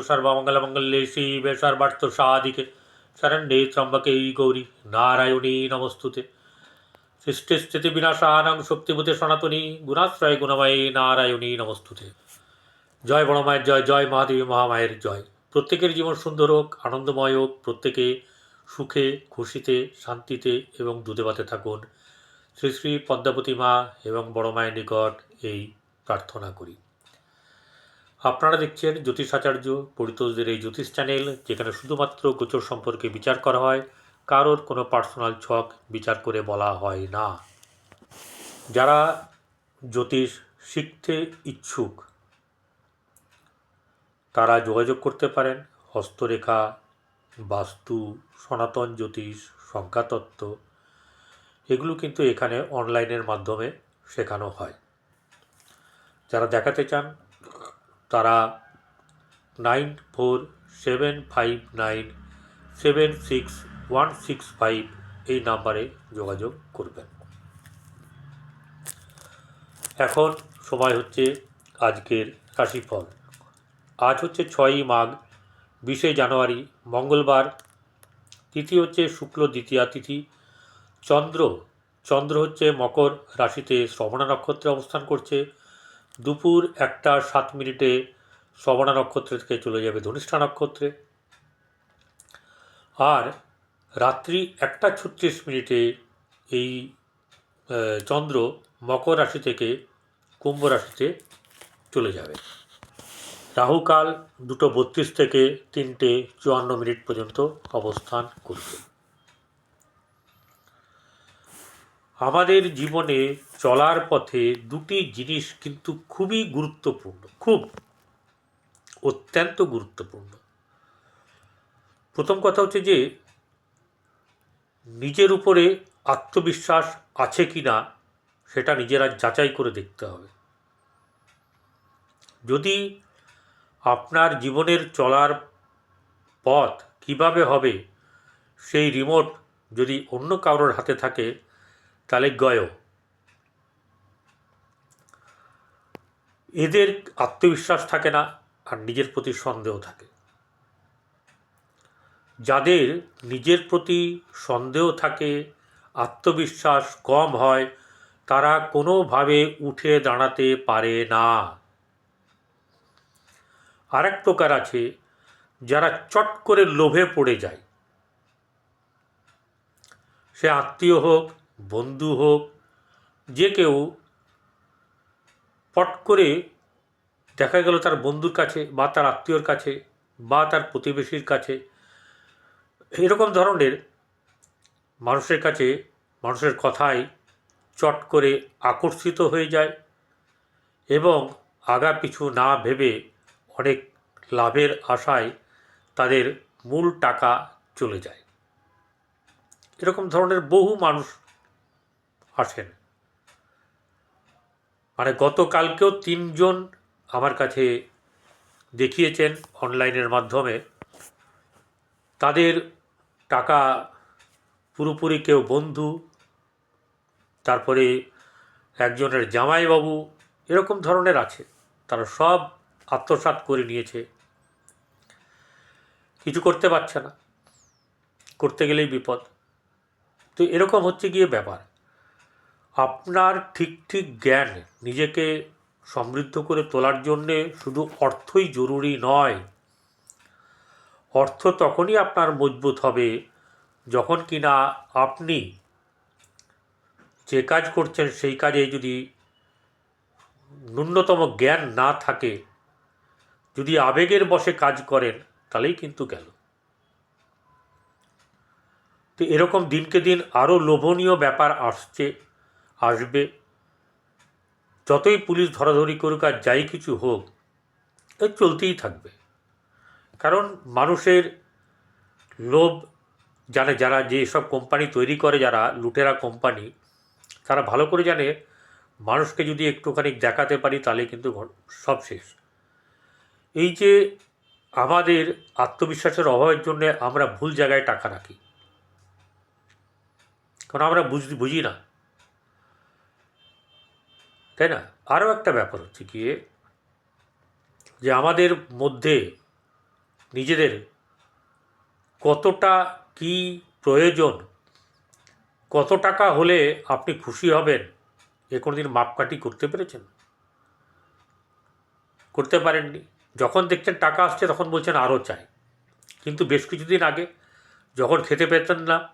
সর্বমঙ্গলমঙ্গলে শিবে সর্বার্থ সাধিকে শরণ্যে ত্রম্বকে গৌরী নারায়ণী নমস্তুতে সৃষ্টি স্থিতি বিনাশানাং শক্তিভূতে সনাতনী গুণাশ্রয় গুণময়ী নারায়ণী নমস্তুতে জয় বড় মায়ের জয় জয় মহাদেবী মহামায়ের জয় প্রত্যেকের জীবন সুন্দর হোক আনন্দময় হোক প্রত্যেকে সুখে খুশিতে শান্তিতে এবং দুধে ভাতে থাকুন শ্রী শ্রী পদ্মাবতী মা এবং বড় মায়ের নিকট এই প্রার্থনা করি আপনারা দেখছেন জ্যোতিষাচার্য পরিতোষদের এই জ্যোতিষ চ্যানেল, যেখানে শুধুমাত্র গোচর সম্পর্কে বিচার করা হয়, কারোর কোনো পার্সোনাল ছক বিচার করে বলা হয় না। যারা জ্যোতিষ শিখতে ইচ্ছুক, তারা যোগাযোগ করতে পারেন। হস্তরেখা, বাস্তু, সনাতন জ্যোতিষ, সংখ্যাতত্ত্ব, এগুলো কিন্তু এখানে অনলাইনের মাধ্যমে শেখানো হয়। যারা দেখাতে চান তারা nine four seven five nine seven six one six five এই নাম্বারে যোগাযোগ করবেন। এখন সময় হচ্ছে আজকের রাশিফল। আজ হচ্ছে ছয়ই মাঘ, বিশে জানুয়ারি, মঙ্গলবার, তিথি হচ্ছে শুক্ল দ্বিতীয়া তিথি, চন্দ্র চন্দ্র হচ্ছে মকর রাশিতে শ্রবণা নক্ষত্রে অবস্থান করছে। দুপুর একটা সাত মিনিটে শ্রবণা নক্ষত্র থেকে চলে যাবে ধনিষ্ঠা নক্ষত্রে। আর রাত্রি একটা ছত্রিশ মিনিটে এই চন্দ্র মকর রাশি থেকে কুম্ভ রাশিতে চলে যাবে। রাহুকাল দুটো বত্রিশ থেকে তিনটে চুয়ান্ন মিনিট পর্যন্ত অবস্থান করবে। আমাদের জীবনে চলার পথে দুটি জিনিস কিন্তু খুবই গুরুত্বপূর্ণ, খুব অত্যন্ত গুরুত্বপূর্ণ। প্রথম কথা হচ্ছে যে, নিজের উপরে আত্মবিশ্বাস আছে কি না সেটা নিজেরা যাচাই করে দেখতে হবে। যদি আপনার জীবনের চলার পথ কীভাবে হবে, সেই রিমোট যদি অন্য কারোর হাতে থাকে তাহলে গয় এদের আত্মবিশ্বাস থাকে না, আর নিজের প্রতি সন্দেহ থাকে। যাদের নিজের প্রতি সন্দেহ থাকে, আত্মবিশ্বাস কম হয়, তারা কোনোভাবে উঠে দাঁড়াতে পারে না। আরেক প্রকার আছে, যারা চট করে লোভে পড়ে যায়। সে আত্মীয় হোক বন্ধু হোক, যে কেউ পট করে দেখা গেল তার বন্ধুর কাছে বা তার আত্মীয়র কাছে বা তার প্রতিবেশীর কাছে, এরকম ধরনের মানুষের কাছে মানুষের কথায় চট করে আকর্ষিত হয়ে যায় এবং আগা পিছু না ভেবে অনেক লাভের আশায় তাদের মূল টাকা চলে যায়। এরকম ধরনের বহু মানুষ আসেন মানে গতকালকেও তিনজন আমার কাছে দেখিয়েছেন অনলাইনের মাধ্যমে। তাদের টাকা পুরোপুরি কেউ বন্ধু, তারপরে একজনের জামাইবাবু, এরকম ধরনের আছে। তারা সব আত্মসাৎ করে নিয়েছে। কিছু করতে পারছে না। করতে গেলেই বিপদ। তো এরকম হচ্ছে গিয়ে ব্যাপার। আপনার ঠিক ঠিক জ্ঞান নিজেকে সমৃদ্ধ করে তোলার জন্যে শুধু অর্থই জরুরি নয়। অর্থ তখনই আপনার মজবুত হবে যখন কিনা আপনি যে কাজ করছেন সেই কাজে যদি ন্যূনতম জ্ঞান না থাকে, যদি আবেগের বশে কাজ করেন, তাহলেই কিন্তু গেল। তো এরকম দিনকে দিন আরও লোভনীয় ব্যাপার আসছে। আসবে। যতই পুলিশ ধরাধরি করুক আর যাই কিছু হোক, এ চলতেই থাকবে। কারণ মানুষের লোভ, জানে যারা যে সব কোম্পানি তৈরি করে, যারা লুটেরা কোম্পানি, তারা ভালো করে জানে, মানুষকে যদি একটুখানি দেখাতে পারি তাহলে কিন্তু সব শেষ। এই যে আমাদের আত্মবিশ্বাসের অভাবের জন্য আমরা ভুল জায়গায় টাকা রাখি, কারণ আমরা বুঝি না। তাই না? আরও একটা ব্যাপার হচ্ছে গিয়ে যে আমাদের মধ্যে নিজেদের কতটা কি প্রয়োজন, কত টাকা হলে আপনি খুশি হবেন, এ কোনো দিন মাপকাঠি করতে পেরেছেন? করতে পারেননি। যখন দেখছেন টাকা আসছে তখন বলছেন আরও চাই। কিন্তু বেশ কিছুদিন আগে যখন খেতে পেতেন না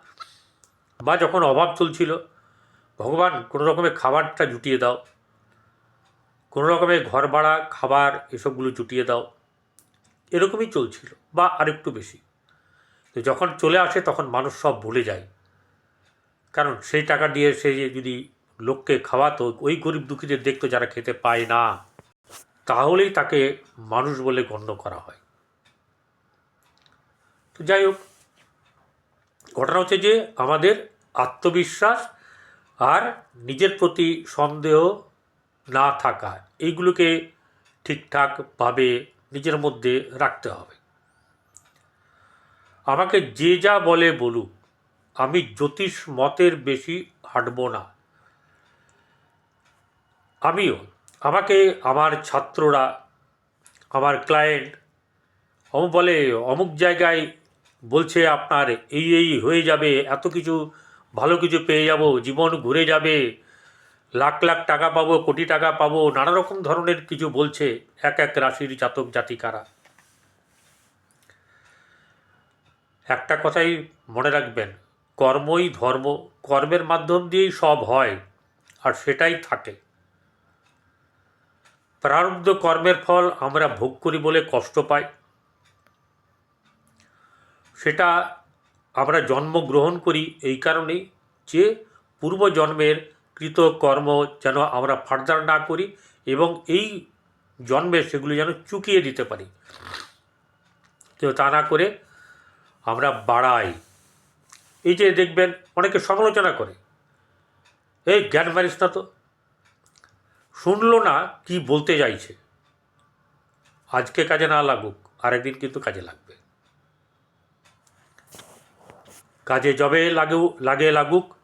বা যখন অভাব চলছিল, ভগবান কোনো রকমের খাবারটা জুটিয়ে দাও। কোনো রকমের ঘর ভাড়া, খাবার এসবগুলো জুটিয়ে দাও। এরকমই চলছিল বা আরেকটু বেশি। তো যখন চলে আসে তখন মানুষ সব ভুলে যায়। কারণ সেই টাকা দিয়ে সে যদি লোককে খাওয়াতো, ওই গরিব দুঃখীদের দেখতো যারা খেতে পায় না। তাহলেই তাকে মানুষ বলে গণ্য করা হয়। তো যাই হোক, ঘটনা হচ্ছে যে আমাদের আত্মবিশ্বাস আর নিজের প্রতি সন্দেহ না থাকা এইগুলোকে ঠিকঠাকভাবে নিজের মধ্যে রাখতে হবে। আমাকে যে যা বলে বলুক, আমি জ্যোতিষ মতের বেশি হাঁটব না। আমিও, আমাকে আমার ছাত্ররা, আমার ক্লায়েন্ট অমুক বলে, অমুক জায়গায় বলছে আপনার এই এই হয়ে যাবে, এত কিছু, ভালো কিছু পেয়ে যাব, জীবন ঘুরে যাবে লাখ লাখ টাকা পাবো, কোটি টাকা পাবো নানা রকম ধরনের কিছু বলছে এক এক রাশির জাতক জাতিকারা। একটা কথাই মনে রাখবেন, কর্মই ধর্ম, কর্মের মাধ্যম দিয়েই সব হয়, আর সেটাই থাকে। প্রারব্ধ কর্মের ফল আমরা ভোগ করি বলে কষ্ট পাই। সেটা আমরা জন্মগ্রহণ করি এই কারণেই যে পূর্বজন্মের কৃত কর্ম যেন আমরা ফার্দার না করি এবং এই জন্মে সেগুলি যেন চুকিয়ে দিতে পারি। তো তা না করে আমরা বাড়াই। এই যে দেখবেন, অনেকে সমালোচনা করে। এই জ্ঞান মারিস না তো। শুনলো না কি বলতে চাইছে। আজকে কাজে না লাগুক, আরেকদিন কিন্তু কাজে লাগবে। কাজে যবে লাগেও, লাগে লাগুক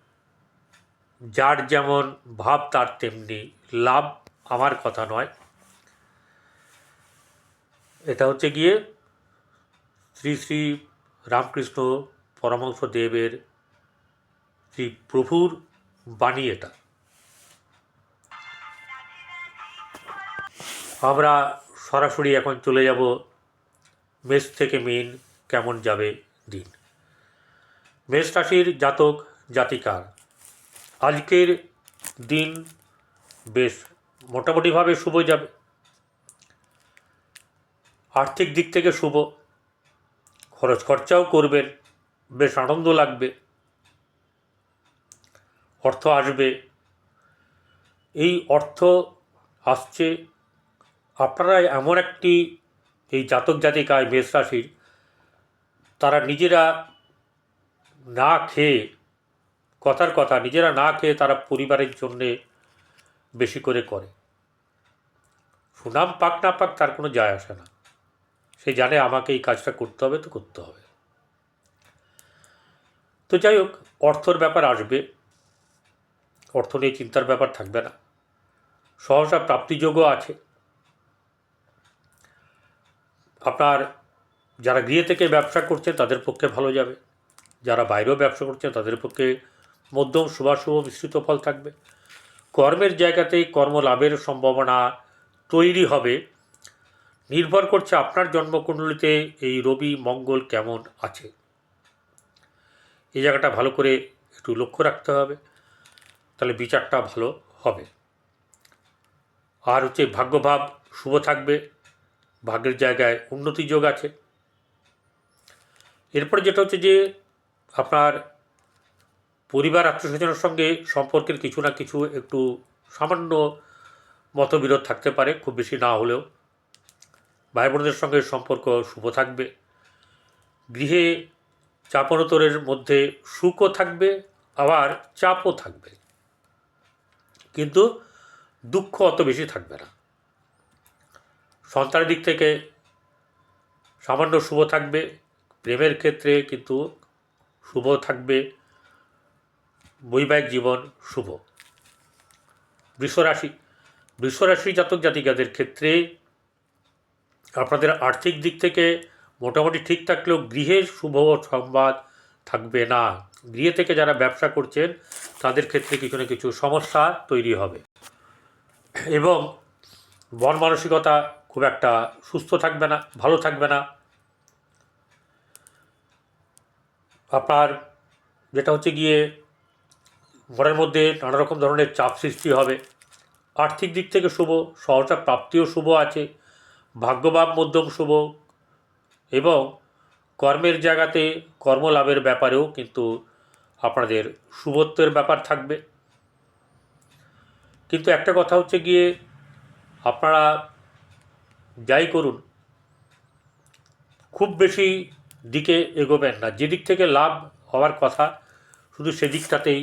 যার যেমন ভাব, তার তেমনি লাভ আমার কথা নয়। এটা হচ্ছে গিয়ে শ্রী শ্রী রামকৃষ্ণ পরমহংস দেবের শ্রী প্রভুর বাণী এটা। আমরা সরাসরি এখন চলে যাব মেষ থেকে মিন কেমন যাবে দিন। মেষ রাশির জাতক, জাতিকার। আজকের দিন বেশ মোটামুটিভাবে শুভ যাবে। আর্থিক দিক থেকে শুভ। খরচ খরচাও করবেন, বেশ আনন্দ লাগবে। অর্থ আসবে। এই অর্থ আসছে আপনারা এমন একটি এই জাতক জাতিকায় মেষ রাশির, তারা নিজেরা না খেয়ে কথার কথা নিজেরা না খেয়ে তারা পরিবারের জন্যে বেশি করে করে। সুনাম পাক না পাক তার কোনো যায় আসে না। সে জানে আমাকে এই কাজটা করতে হবে, তো করতে হবে। তো যাই হোক, অর্থর ব্যাপার আসবে। অর্থ নিয়ে চিন্তার ব্যাপার থাকবে না। সহসা প্রাপ্তিযোগও আছে। আপনার যারা গৃহে থেকে ব্যবসা করছে তাদের পক্ষে ভালো যাবে। যারা বাইরেও ব্যবসা করছে তাদের পক্ষে মধ্যম শুভাশুভ মিশ্রিত ফল থাকবে। কর্মের জায়গাতেই কর্মলাভের সম্ভাবনা তৈরি হবে। নির্ভর করছে আপনার জন্মকুণ্ডলিতে এই রবি মঙ্গল কেমন আছে। এই জায়গাটা ভালো করে একটু লক্ষ্য রাখতে হবে, তাহলে বিচারটা ভালো হবে। আর হচ্ছে ভাগ্যভাব শুভ থাকবে, ভাগ্যের জায়গায় উন্নতি যোগ আছে। এরপরে যেটা হচ্ছে যে আপনার পরিবার, আত্মীয়স্বজনের সঙ্গে সম্পর্কের কিছু না কিছু একটু সামান্য মতবিরোধ থাকতে পারে, খুব বেশি না হলেও। ভাই বোনদের সঙ্গে সম্পর্ক শুভ থাকবে। গৃহে চাপনতরের মধ্যে সুখও থাকবে, আবার চাপও থাকবে। কিন্তু দুঃখ অত বেশি থাকবে না। সন্তানের দিক থেকে সামান্য শুভ থাকবে, প্রেমের ক্ষেত্রে কিন্তু শুভ থাকবে। বৈবাহিক জীবন শুভ। বৃষরাশি। বৃষরাশি জাতক জাতিকাদের ক্ষেত্রে আপনাদের আর্থিক দিক থেকে মোটামুটি ঠিক থাকলেও গৃহের শুভ সংবাদ থাকবে না। গৃহে থেকে যারা ব্যবসা করছেন, তাদের ক্ষেত্রে কিছু না কিছু সমস্যা তৈরি হবে। এবং মন মানসিকতা খুব একটা সুস্থ থাকবে না, ভালো থাকবে না। আপনার যেটা হচ্ছে গিয়ে মনের মধ্যে নানা রকম ধরনের চাপ সৃষ্টি হবে। আর্থিক দিক থেকে শুভ সহসা প্রাপ্তিও শুভ আছে, ভাগ্যভাব মধ্যম শুভ এবং কর্মের জায়গাতে কর্মলাভের ব্যাপারেও কিন্তু আপনাদের শুভত্বের ব্যাপার থাকবে। কিন্তু একটা কথা হচ্ছে গিয়ে, আপনারা যাই করুন, খুব বেশি দিকে এগোবেন না। যেদিক থেকে লাভ হওয়ার কথা, শুধু সেদিকটাতেই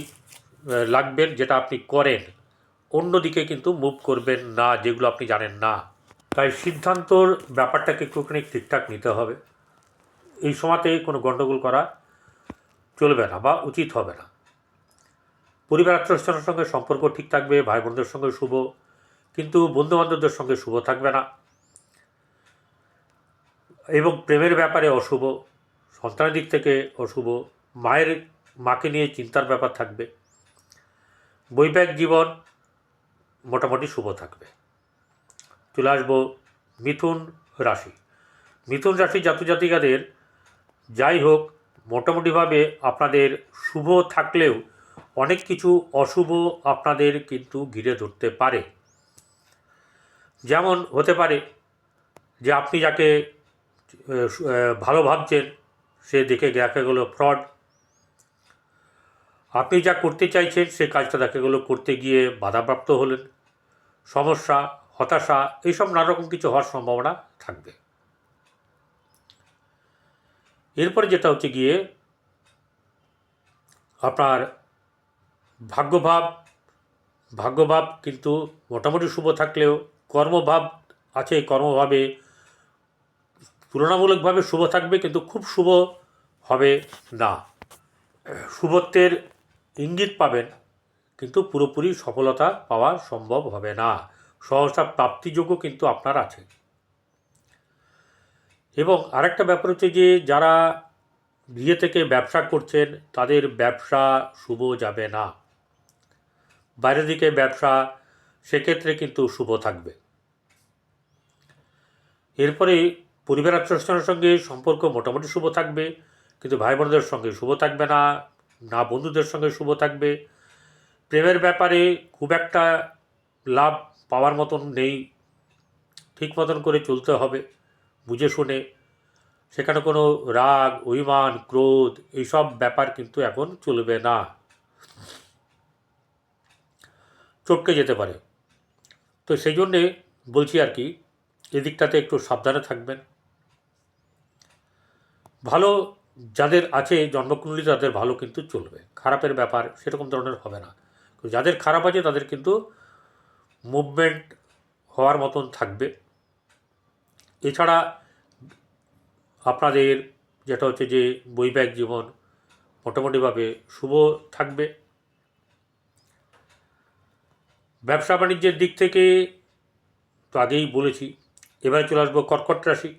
লাগবেন, যেটা আপনি করেন। অন্য দিকে কিন্তু মুভ করবেন না, যেগুলো আপনি জানেন না। তাই সিদ্ধান্তর ব্যাপারটাকে একটুখানি ঠিকঠাক নিতে হবে। এই সময়তে কোনো গণ্ডগোল করা চলবে না বা উচিত হবে না। পরিবার, আত্মীয়স্বজনের সঙ্গে সম্পর্ক ঠিক থাকবে ভাই বোনদের সঙ্গে শুভ, কিন্তু বন্ধুবান্ধবদের সঙ্গে শুভ থাকবে না। এবং প্রেমের ব্যাপারে অশুভ, সন্তানের দিক থেকে অশুভ, মায়ের, মাকে নিয়ে চিন্তার ব্যাপার থাকবে। বৈবাহিক জীবন মোটামুটি শুভ থাকবে। চলে আসব মিথুন রাশি। মিথুন রাশি জাতক জাতিকাদের যাই হোক, মোটামুটিভাবে আপনাদের শুভ থাকলেও অনেক কিছু অশুভ আপনাদের কিন্তু ঘিরে ধরতে পারে। যেমন হতে পারে যে আপনি যাকে ভালো ভাবছেন, সে দেখে দেখা গেলো ফ্রড আপনি যা করতে চাইছেন সে কাজটা দেখা গেলো করতে গিয়ে বাধাপ্রাপ্ত হলেন। সমস্যা, হতাশা, এইসব নানা রকম কিছু হওয়ার সম্ভাবনা থাকবে। এরপরে যেটা হচ্ছে গিয়ে, আপনার ভাগ্যভাব ভাগ্যভাব কিন্তু মোটামুটি শুভ থাকলেও কর্মভাব আছে, কর্মভাবে তুলনামূলকভাবে শুভ থাকবে, কিন্তু খুব শুভ হবে না। শুভত্বের ইঙ্গিত পাবেন, কিন্তু পুরোপুরি সফলতা পাওয়া সম্ভব হবে না। সহসা প্রাপ্তিযোগ্য কিন্তু আপনার আছে। এবং আরেকটা ব্যাপার হচ্ছে যে, যারা বিয়ে থেকে ব্যবসা করছেন, তাদের ব্যবসা শুভ যাবে না। বাইরের দিকে ব্যবসা সেক্ষেত্রে কিন্তু শুভ থাকবে। এরপরে পরিবার আত্মীয়স্বজনের সঙ্গে সম্পর্ক মোটামুটি শুভ থাকবে, কিন্তু ভাই বোনদের সঙ্গে শুভ থাকবে না। না বন্ধুদের সঙ্গে শুভ থাকবে। প্রেমের ব্যাপারে খুব একটা লাভ পাওয়ার মতন নেই। ঠিক মতন করে চলতে হবে, বুঝে শুনে। সেখানে কোনো রাগ, অভিমান, ক্রোধ, এইসব ব্যাপার কিন্তু এখন চলবে না। চটকে যেতে পারে। তো সেই জন্যে বলছি আর কি, এদিকটাতে একটু সাবধানে থাকবেন। ভালো যাদের আছে জন্মকুণ্ডলী, তাদের ভালো কিন্তু চলবে। খারাপের ব্যাপার সেরকম ধরনের হবে না। যাদের খারাপ আছে, তাদের কিন্তু মুভমেন্ট হওয়ার মতন থাকবে। এছাড়া আপনাদের যেটা হচ্ছে যে বৈবাহিক জীবন মোটামুটিভাবে শুভ থাকবে। ব্যবসা বাণিজ্যের দিক থেকে তো আগেই বলেছি, এবারে চলে আসব কর্কট রাশি।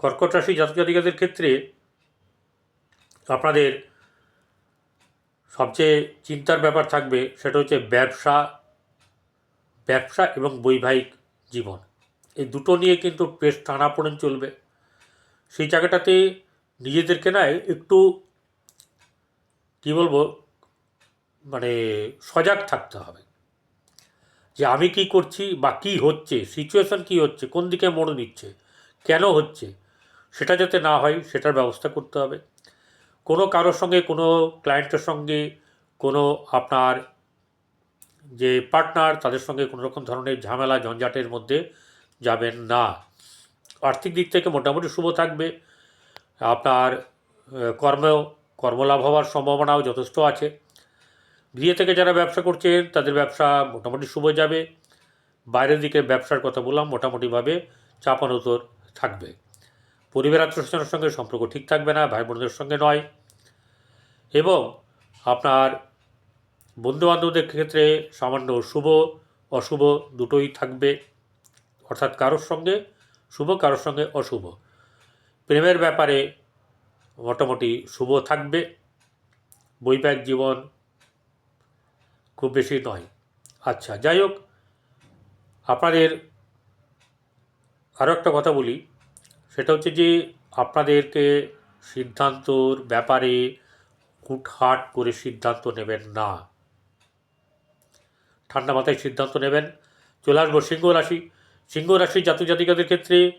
কর্কট রাশি জাতক জাতিকাদের ক্ষেত্রে আপনাদের সবচেয়ে চিন্তার ব্যাপার থাকবে সেটা হচ্ছে ব্যবসা ব্যবসা এবং বৈবাহিক জীবন। এই দুটো নিয়ে কিন্তু বেশ টানাপোড়েন চলবে। সেই জায়গাটাতে নিজেদেরকে না একটু, কী বলব মানে সজাগ থাকতে হবে। যে আমি কি করছি বা কি হচ্ছে সিচুয়েশন কি হচ্ছে, কোন দিকে মোড় নিচ্ছে, কেন হচ্ছে, সেটা যাতে না হয়, সেটার ব্যবস্থা করতে হবে। কোনো কারোর সঙ্গে, কোনো ক্লায়েন্টের সঙ্গে, কোনো আপনার যে পার্টনার তাদের সঙ্গে কোনো রকম ধরনের ঝামেলা, ঝঞ্ঝাটের মধ্যে যাবেন না। আর্থিক দিক থেকে মোটামুটি শুভ থাকবে। আপনার কর্মেও কর্মলাভ হওয়ার সম্ভাবনাও যথেষ্ট আছে। গৃহে থেকে যারা ব্যবসা করছেন, তাদের ব্যবসা মোটামুটি শুভ যাবে। বাইরের দিকে ব্যবসার কথা বললাম, মোটামুটিভাবে চাপানোতর থাকবে। পরিবার আত্মীয়স্বজনের সঙ্গে সম্পর্ক ঠিক থাকবে না ভাই বোনদের সঙ্গে নয়। এবং আপনার বন্ধুবান্ধবদের ক্ষেত্রে সামান্য শুভ, অশুভ দুটোই থাকবে। অর্থাৎ কারোর সঙ্গে শুভ, কারোর সঙ্গে অশুভ। প্রেমের ব্যাপারে মোটামুটি শুভ থাকবে। বৈবাহিক জীবন খুব বেশি নয়। আচ্ছা যাই হোক, আপনাদের আরও একটা কথা বলি। সেটা হচ্ছে যে আপনাদেরকে সিদ্ধান্তর ব্যাপারে হুটহাট করে সিদ্ধান্ত নেবেন না। ঠান্ডা মাথায় সিদ্ধান্ত নেবেন। চলে আসব সিংহ রাশি। সিংহ রাশি জাতক জাতিকাদের ক্ষেত্রে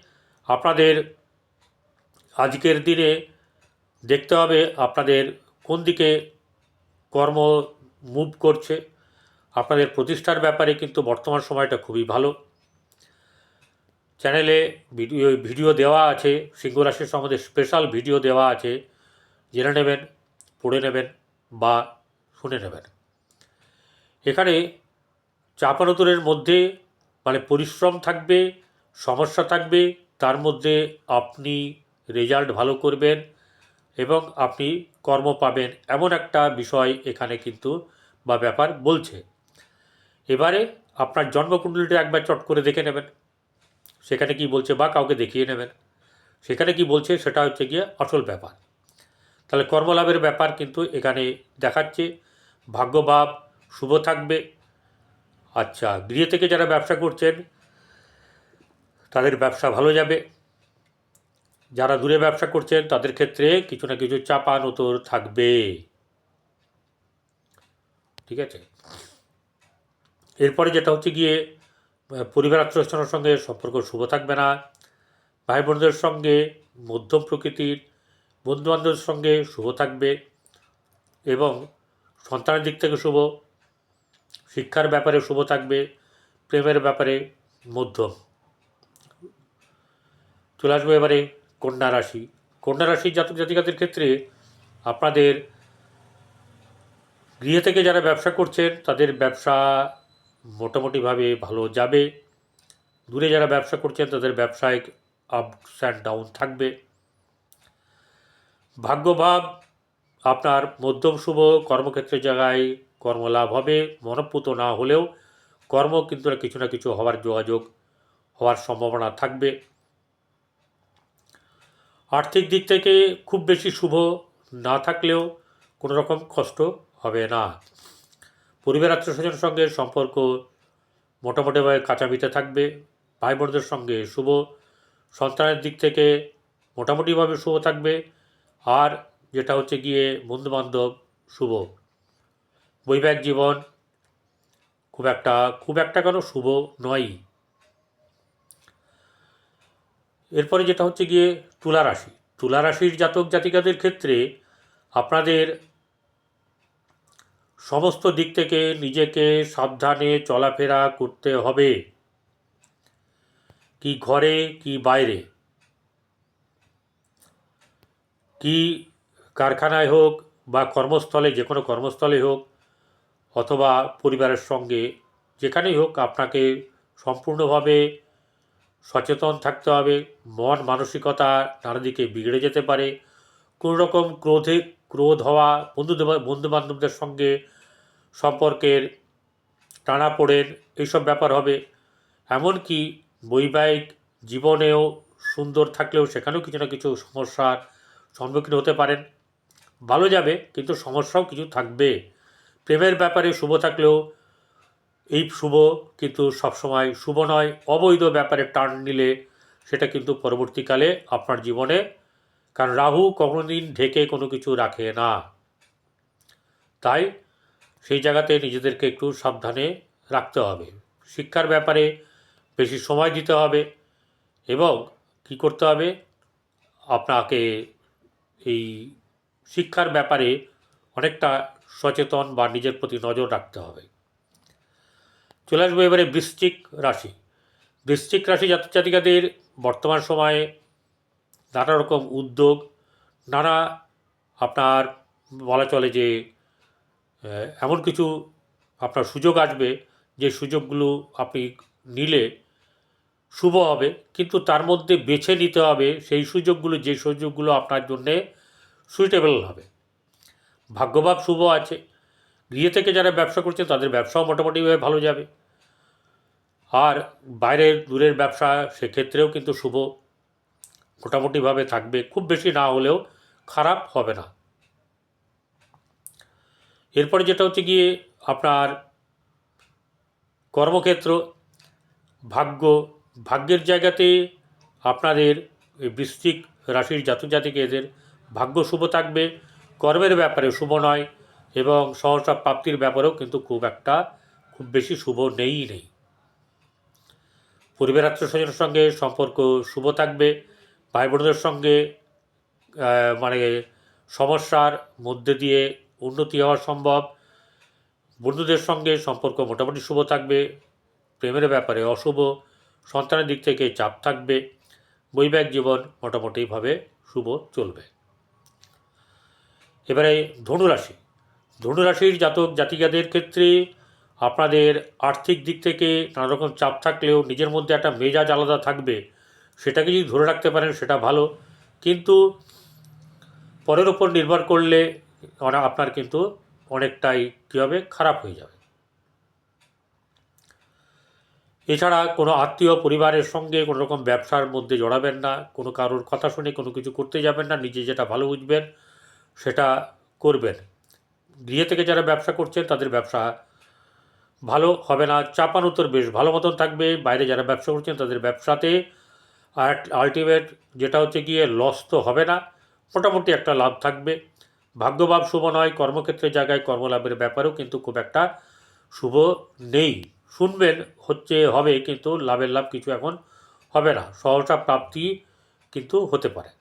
আপনাদের আজকের দিনে দেখতে হবে আপনাদের কোন দিকে কর্ম মুভ করছে। আপনাদের প্রতিষ্ঠার ব্যাপারে কিন্তু বর্তমান সময়টা খুবই ভালো। চ্যানেলে ভিডিও ভিডিও দেওয়া আছে সিংহ রাশির সম্বন্ধে স্পেশাল ভিডিও দেওয়া আছে, জেনে নেবেন, পড়ে নেবেন বা শুনে নেবেন। এখানে চাপানোতরের মধ্যে মানে পরিশ্রম থাকবে, সমস্যা থাকবে, তার মধ্যে আপনি রেজাল্ট ভালো করবেন এবং আপনি কর্ম পাবেন এমন একটা বিষয় এখানে কিন্তু বা ব্যাপার বলছে। এবারে আপনার জন্মকুণ্ডলীটা একবার চট করে দেখে নেবেন। সেখানে কি বলছে বা কাউকে দেখিয়ে নেবেন। সেখানে কি বলছে সেটা হচ্ছে গিয়ে আসল ব্যাপার। তাহলে কর্মলাভের ব্যাপার কিন্তু এখানে দেখাচ্ছে। ভাগ্যভাব শুভ থাকবে। আচ্ছা গৃহ থেকে যারা ব্যবসা করছেন, তাদের ব্যবসা ভালো যাবে। যারা দূরে ব্যবসা করছেন, তাদের ক্ষেত্রে কিছু না কিছু চাপা নতর থাকবে। ঠিক আছে? এরপরে যেটা হচ্ছে গিয়ে পরিবার আত্মীয়স্থানের সঙ্গে সম্পর্ক শুভ থাকবে না। ভাই বোনদের সঙ্গে মধ্যম প্রকৃতির, বন্ধুবান্ধবের সঙ্গে শুভ থাকবে এবং সন্তানের দিক থেকে শুভ, শিক্ষার ব্যাপারে শুভ থাকবে, প্রেমের ব্যাপারে মধ্যম। চলে আসব এবারে কন্যা রাশি। কন্যা রাশির জাতক জাতিকাদের ক্ষেত্রে আপনাদের গৃহ থেকে যারা ব্যবসা করছেন, তাদের ব্যবসা মোটামুটিভাবে ভালো যাবে। দূরে যারা ব্যবসা করছেন, তাদের ব্যবসায়িক আপস অ্যান্ড ডাউন থাকবে। ভাগ্যভাব, আপনার মধ্যম শুভ, কর্মক্ষেত্রের জায়গায় কর্মলাভ হবে। মনপ্রুত না হলেও কর্ম কিন্তু না কিছু না কিছু হওয়ার যোগাযোগ হওয়ার সম্ভাবনা থাকবে। আর্থিক দিক থেকে খুব বেশি শুভ না থাকলেও কোনো রকম কষ্ট হবে না। পরিবার আত্মীয় স্বজনের সঙ্গে সম্পর্ক মোটামুটিভাবে কাঁচামিতে থাকবে। ভাই বোনদের সঙ্গে শুভ, সন্তানের দিক থেকে মোটামুটিভাবে শুভ থাকবে। আর যেটা হচ্ছে গিয়ে বন্ধুবান্ধব, শুভ। বৈবাহিক জীবন খুব একটা খুব একটা কেন শুভ নয়ই। এরপরে যেটা হচ্ছে গিয়ে তুলা রাশি। তুলা রাশির জাতক জাতিকাদের ক্ষেত্রে আপনাদের সমস্ত দিক থেকে নিজেকে সাবধানে চলাফেরা করতে হবে। কি ঘরে, কি বাইরে। কি কারখানায় হোক বা কর্মস্থলে, যে কোনো কর্মস্থলে হোক অথবা পরিবারের সঙ্গে, যেখানেই হোক আপনাকে সম্পূর্ণভাবে সচেতন থাকতে হবে। মন মানসিকতা নানা দিকে বিগড়ে যেতে পারে। কোনো রকম ক্রোধে ক্রোধ হওয়া, বন্ধু বন্ধু বান্ধবদের সঙ্গে সম্পর্কের টানাপোড়েন, এইসব ব্যাপার হবে। এমনকি বৈবাহিক জীবনেও সুন্দর থাকলেও সেখানেও কিছু না কিছু সমস্যার সম্মুখীন হতে পারেন। ভালো যাবে, কিন্তু সমস্যাও কিছু থাকবে। প্রেমের ব্যাপারে শুভ থাকলেও এই শুভ কিন্তু সবসময় শুভ নয়। অবৈধ ব্যাপারে টার্ন নিলে সেটা কিন্তু পরবর্তীকালে আপনার জীবনে কারণ রাহু কোনোদিন ঢেকে কোনো কিছু রাখে না। তাই সেই জায়গাতে নিজেদেরকে একটু সাবধানে রাখতে হবে। শিক্ষার ব্যাপারে বেশি সময় দিতে হবে এবং কি করতে হবে? আপনাকে এই শিক্ষার ব্যাপারে অনেকটা সচেতন বা নিজের প্রতি নজর রাখতে হবে। চলে আসব এবারে বৃশ্চিক রাশি। বৃশ্চিক রাশি জাতক জাতিকাদের বর্তমান সময়ে নানা রকম উদ্যোগ, নানা আপনার বলা চলে যে এমন কিছু আপনার সুযোগ আসবে, যে সুযোগগুলো আপনি নিলে শুভ হবে, কিন্তু তার মধ্যে বেছে নিতে হবে সেই সুযোগগুলো, যে সুযোগগুলো আপনার জন্যে সুইটেবল হবে। ভাগ্যভাব শুভ আছে। গৃহ থেকে যারা ব্যবসা করছে, তাদের ব্যবসাও মোটামুটিভাবে ভালো যাবে। আর বাইরের দূরের ব্যবসা, সেক্ষেত্রেও কিন্তু শুভ। মোটামুটিভাবে থাকবে, খুব বেশি না হলেও খারাপ হবে না। এরপরে যেটা হচ্ছে গিয়ে আপনার কর্মক্ষেত্র, ভাগ্য, ভাগ্যের জায়গাতে আপনাদের বৃশ্চিক রাশির জাতক জাতিকেদের ভাগ্য শুভ থাকবে। কর্মের ব্যাপারে শুভ নয় এবং সহসা প্রাপ্তির ব্যাপারেও কিন্তু খুব একটা, খুব বেশি শুভ নেই নেই। পরিবার আত্মীয় স্বজনের সঙ্গে সম্পর্ক শুভ থাকবে। ভাই বোনদের সঙ্গে মানে সমস্যার মধ্যে দিয়ে উন্নতি হওয়া সম্ভব। বন্ধুদের সঙ্গে সম্পর্ক মোটামুটি শুভ থাকবে, প্রেমের ব্যাপারে অশুভ, সন্তানের দিক থেকে চাপ থাকবে, বৈবাহিক জীবন মোটামুটিভাবে শুভ চলবে। এবারে ধনুরাশি। ধনুরাশির জাতক জাতিকাদের ক্ষেত্রে আপনাদের আর্থিক দিক থেকে নানা রকম চাপ থাকলেও নিজের মধ্যে একটা মেজাজ আলাদা থাকবে। সেটাকে যদি ধরে রাখতে পারেন, সেটা ভালো। কিন্তু পরের ওপর নির্ভর করলে আপনার কিন্তু অনেকটাই কী হবে? খারাপ হয়ে যাবে। এছাড়া কোনো আত্মীয় পরিবারের সঙ্গে কোনো রকম ব্যবসার মধ্যে জড়াবেন না, কোনো কারোর কথা শুনে কোনো কিছু করতে যাবেন না, নিজে যেটা ভালো বুঝবেন সেটা করবেন। গৃহে থেকে যারা ব্যবসা করছেন, তাদের ব্যবসা ভালো হবে না। চাপানুতর বেশ ভালো মতন থাকবে। বাইরে যারা ব্যবসা করছেন, তাদের ব্যবসাতে আলটিমেট যেটা হচ্ছে গিয়ে লস তো হবে না, মোটামুটি একটা লাভ থাকবে। ভাগ্যভাব শুভ নয়, কর্মক্ষেত্রের জায়গায় কর্মলাভের ব্যাপারেও কিন্তু খুব একটা শুভ নেই। শুনবেন হচ্ছে হবে কিন্তু লাভের লাভ কিছু এখন হবে না, সহসা প্রাপ্তি কিন্তু হতে পারে।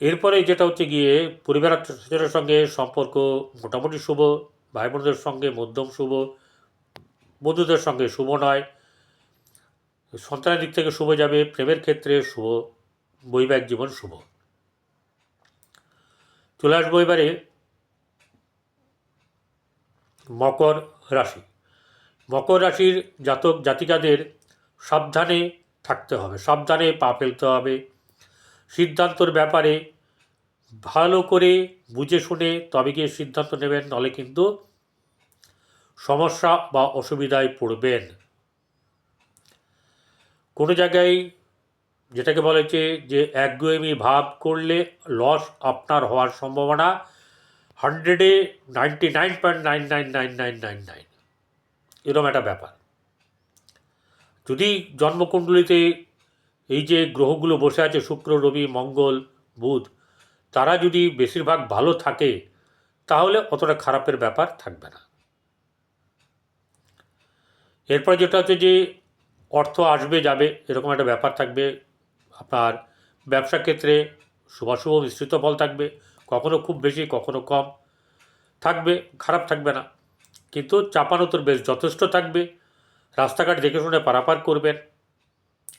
এরপরে যেটা হচ্ছে গিয়ে পরিবার আত্মীয়স্বজনের সঙ্গে সম্পর্ক মোটামুটি শুভ ভাই বোনদের সঙ্গে মধ্যম শুভ, বন্ধুদের সঙ্গে শুভ নয় সন্তানের দিক থেকে শুভ যাবে, প্রেমের ক্ষেত্রে শুভ, বৈবাহিক জীবন শুভ। চলে আসব এবারে মকর রাশি। মকর রাশির জাতক জাতিকাদের সাবধানে থাকতে হবে, সাবধানে পা ফেলতে হবে। সিদ্ধান্তর ব্যাপারে ভালো করে বুঝে শুনে তবে গিয়ে সিদ্ধান্ত নেবেন নলে কিন্তু সমস্যা বা অসুবিধায় পড়বেন। কোনো জায়গায় যেটাকে বলেছে যে একগুয়েমি ভাব করলে লস আপনার হওয়ার সম্ভাবনা হান্ড্রেডে ninety nine point nine nine nine nine nine nine এরকম একটা ব্যাপার। যদি জন্মকুণ্ডলিতে এই যে গ্রহগুলো বসে আছে শুক্র, রবি, মঙ্গল, বুধ, তারা যদি বেশিরভাগ ভালো থাকে, তাহলে অতটা খারাপের ব্যাপার থাকবে না। এরপর যেটা হচ্ছে যে অর্থ আসবে, যাবে, এরকম একটা ব্যাপার থাকবে। আপনার ব্যবসা ক্ষেত্রে শুভাশুভ মিশ্রিত ফল থাকবে, কখনো খুব বেশি, কখনো কম। থাকবে, খারাপ থাকবে না। কিন্তু চাপানোতর বেশ যথেষ্ট থাকবে। রাস্তাঘাট দেখে শুনে পারাপার করবেন।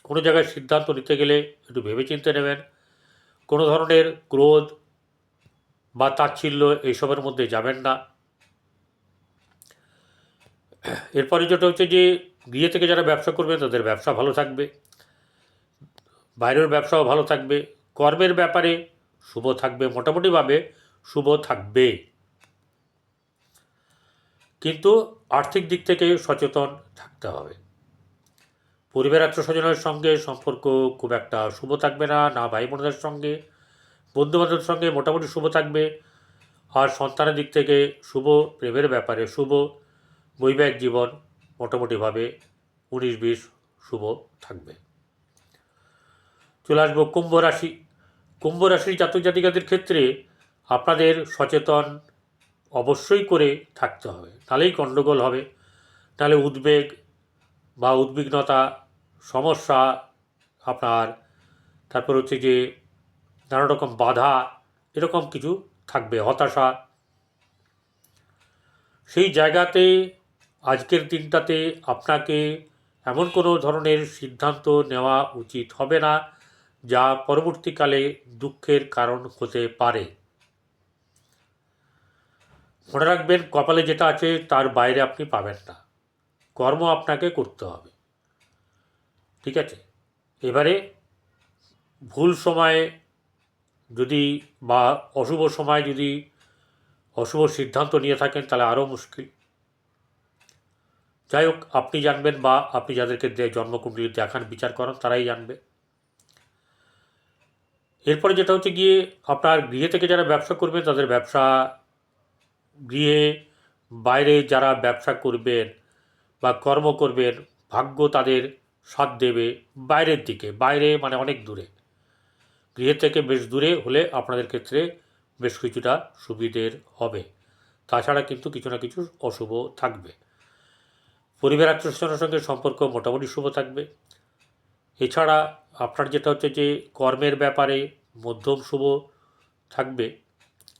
কোনো জায়গায় সিদ্ধান্ত নিতে গেলে একটু ভেবেচিন্তে নেবেন। কোনো ধরনের ক্রোধ বা তাচ্ছিল্য এইসবের মধ্যে যাবেন না। এরপরে যেটা হচ্ছে যে গৃহে থেকে যারা ব্যবসা করবে, তাদের ব্যবসা ভালো থাকবে। বাইরের ব্যবসাও ভালো থাকবে। কর্মের ব্যাপারে শুভ থাকবে, মোটামুটিভাবে শুভ থাকবে। কিন্তু আর্থিক দিক থেকে সচেতন থাকতে হবে। পরিবার আত্মস্বজনের সঙ্গে সম্পর্ক খুব একটা শুভ থাকবে না না ভাই বোনদের সঙ্গে। বন্ধুবান্ধবের সঙ্গে মোটামুটি শুভ থাকবে। আর সন্তানের দিক থেকে শুভ, প্রেমের ব্যাপারে শুভ, বৈবাহিক জীবন মোটামুটিভাবে উনিশ, বিশ শুভ থাকবে। চলে আসব কুম্ভ রাশি। কুম্ভ রাশির জাতক জাতিকাদের ক্ষেত্রে আপনাদের সচেতন অবশ্যই করে থাকতে হবে। তাহলেই গণ্ডগোল হবে। তাহলে উদ্বেগ বা উদ্বিগ্নতা, সমস্যা আপনার, তারপর হচ্ছে যে নানা রকম বাধা, এরকম কিছু থাকবে, হতাশা। সেই জায়গাতে আজকের দিনটাতে আপনাকে এমন কোনো ধরনের সিদ্ধান্ত নেওয়া উচিত হবে না, যা পরবর্তীকালে দুঃখের কারণ হতে পারে। মনে রাখবেন, কপালে যেটা আছে, তার বাইরে আপনি পাবেন না। কর্ম আপনাকে করতে হবে। ঠিক আছে? এবারে ভুল সময়ে যদি বা অশুভ সময় যদি অশুভ সিদ্ধান্ত নিয়ে থাকেন, তাহলে আরও মুশকিল। যাই হোক, আপনি জানবেন বা আপনি যাদেরকে জন্মকুণ্ডলী দেখান, বিচার করেন, তারাই জানবে। এরপরে যেটা হচ্ছে গিয়ে, আপনার গৃহে থেকে যারা ব্যবসা করবেন, তাদের ব্যবসা গৃহে বাইরে যারা ব্যবসা করবেন বা কর্ম করবেন, ভাগ্য তাদের সাথ দেবে বাইরের দিকে। বাইরে মানে অনেক দূরে। গৃহে থেকে বেশ দূরে হলে আপনাদের ক্ষেত্রে বেশ কিছুটা সুবিধের হবে। তাছাড়া কিন্তু কিছু না কিছু অশুভ থাকবে। পরিবার আত্মীয়স্বজনের সঙ্গে সম্পর্ক মোটামুটি শুভ থাকবে। এছাড়া আপনার যেটা হচ্ছে যে কর্মের ব্যাপারে মধ্যম শুভ থাকবে,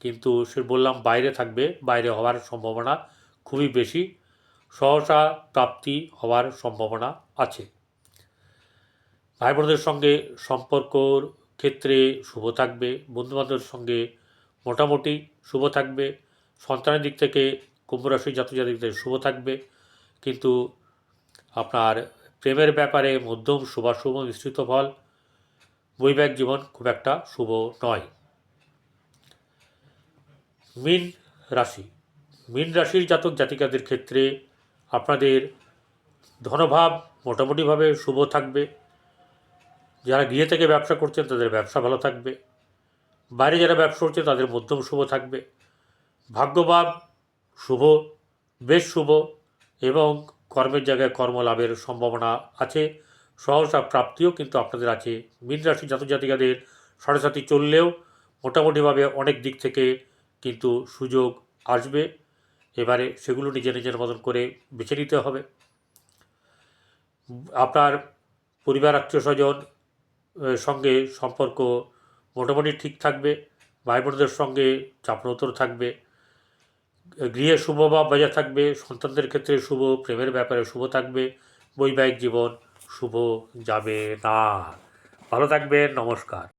কিন্তু সে বললাম বাইরে থাকবে, বাইরে হওয়ার সম্ভাবনা খুবই বেশি, সহসা প্রাপ্তি হওয়ার সম্ভাবনা আছে। ভাই বোনদের সঙ্গে সম্পর্কর ক্ষেত্রে শুভ থাকবে, বন্ধুবান্ধবের সঙ্গে মোটামুটি শুভ থাকবে, সন্তানের দিক থেকে কুম্ভ রাশি থেকে শুভ থাকবে কিন্তু আপনার প্রেমের ব্যাপারে মধ্যম শুভাশুভ মিশ্রিত ফল, বৈবাহিক জীবন খুব একটা শুভ নয়। মীন রাশি। মীন রাশির জাতক জাতিকাদের ক্ষেত্রে আপনাদের ধনভাব মোটামুটিভাবে শুভ থাকবে। যারা গৃহে থেকে ব্যবসা করছেন, তাদের ব্যবসা ভালো থাকবে। বাইরে যারা ব্যবসা করছে তাদের মধ্যম শুভ থাকবে। ভাগ্যভাব শুভ, বেশ শুভ। এবং কর্মের জায়গায় কর্মলাভের সম্ভাবনা আছে, সহসা প্রাপ্তিও কিন্তু আপনাদের আছে। মীন রাশি জাতক জাতিকাদের সাড়ে চললেও মোটামুটিভাবে অনেক দিক থেকে কিন্তু সুযোগ আসবে। এবারে সেগুলো নিজে নিজের মতন করে বেছে নিতে হবে। আপনার পরিবার আত্মীয় স্বজন সঙ্গে সম্পর্ক মোটামুটি ঠিক থাকবে। ভাই বোনদের সঙ্গে চাপনোতর থাকবে। গৃহে শুভ ভাব বজায় থাকবে, সন্তানদের ক্ষেত্রে শুভ, প্রেমের ব্যাপারে শুভ থাকবে, বৈবাহিক জীবন শুভ যাবে না। ভালো থাকবেন, নমস্কার।